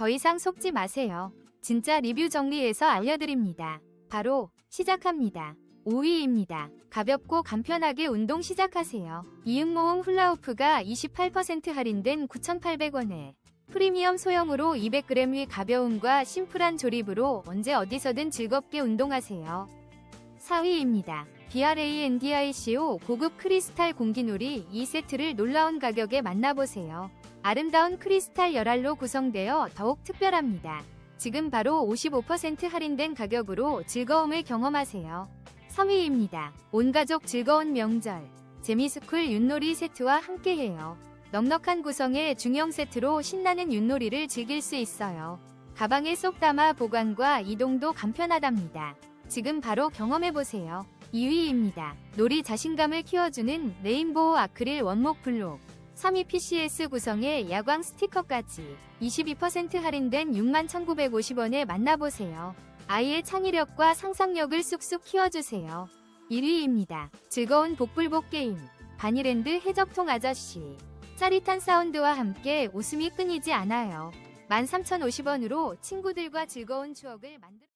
더 이상 속지 마세요. 진짜 리뷰 정리해서 알려드립니다. 바로 시작합니다. 5위입니다. 가볍고 간편하게 운동 시작하세요. 이응모응 훌라후프가 28% 할인된 9,800원에 프리미엄 소형으로 200g 위 가벼움과 심플한 조립으로 언제 어디서든 즐겁게 운동하세요. 4위입니다. BRANDICO 고급 크리스탈 공기놀이 2세트를 놀라운 가격에 만나보세요. 아름다운 크리스탈 열알로 구성되어 더욱 특별합니다. 지금 바로 55% 할인된 가격으로 즐거움을 경험하세요. 3위입니다. 온가족 즐거운 명절. 재미스쿨 윷놀이 세트와 함께해요. 넉넉한 구성의 중형 세트로 신나는 윷놀이를 즐길 수 있어요. 가방에 쏙 담아 보관과 이동도 간편하답니다. 지금 바로 경험해보세요. 2위입니다. 놀이 자신감을 키워주는 레인보우 아크릴 원목 블록. 3위 PCS 구성의 야광 스티커까지 22% 할인된 61,950원에 만나보세요. 아이의 창의력과 상상력을 쑥쑥 키워주세요. 1위입니다. 즐거운 복불복 게임. 바니랜드 해적통 아저씨. 짜릿한 사운드와 함께 웃음이 끊이지 않아요. 13,050원으로 친구들과 즐거운 추억을 만들어